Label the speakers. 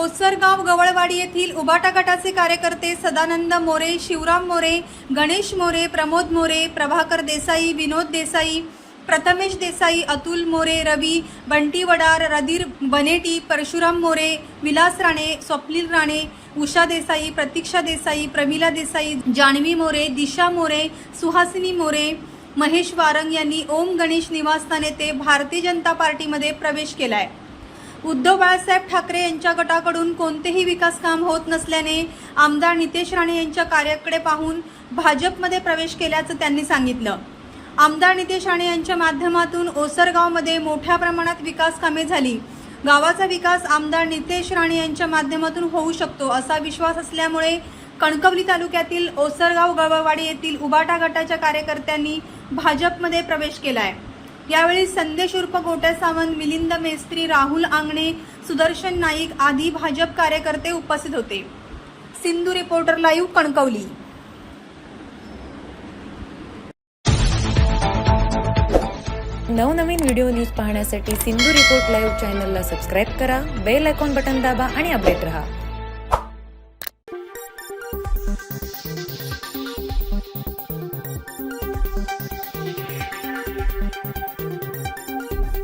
Speaker 1: ओसरगाव गवळवाडी येथील उबाटा गटाचे कार्यकर्ते सदानंद मोरे शिवराम मोरे गणेश मोरे प्रमोद मोरे प्रभाकर देसाई विनोद देसाई प्रथमेश देसाई अतुल मोरे रवी बंटी वडार रधीर बनेटी परशुराम मोरे विलास राणे स्वप्नील राणे उषा देसाई प्रतीक्षा देसाई प्रमिला देसाई जानवी मोरे दिशा मोरे सुहासिनी मोरे महेश वारंग यांनी ओम गणेश निवासस्थान येथे भारतीय जनता पार्टीमध्ये प्रवेश केला आहे उद्धव बाळासाहेब ठाकरे यांच्या गटाकडून कोणतेही विकास काम होत नसल्याने आमदार नितेश राणे यांच्या कार्याकडे पाहून भाजपमध्ये प्रवेश केल्याचं त्यांनी सांगितलं. आमदार नितेश राणे यांच्या माध्यमातून ओसरगावमध्ये मोठ्या प्रमाणात विकास कामे झाली. गावाचा विकास आमदार नितेश राणे यांच्या माध्यमातून होऊ शकतो असा विश्वास असल्यामुळे कणकवली तालुक्यातील ओसरगाव गळवाडी येथील उबाटा गटाच्या कार्यकर्त्यांनी भाजपमध्ये प्रवेश केला आहे यावेळी संदेश उर्फ गोट्या सावंत मिलिंद मेस्त्री राहुल आंगणे सुदर्शन नाईक आदी भाजप कार्यकर्ते उपस्थित होते. Sindhu reporter live Kankavli.
Speaker 2: नवनवीन व्हिडिओ न्यूज पाहण्यासाठी सिंधू रिपोर्ट लाईव्ह चॅनलला सबस्क्राईब करा बेल आयकॉन बटन दाबा आणि अपडेट रहा.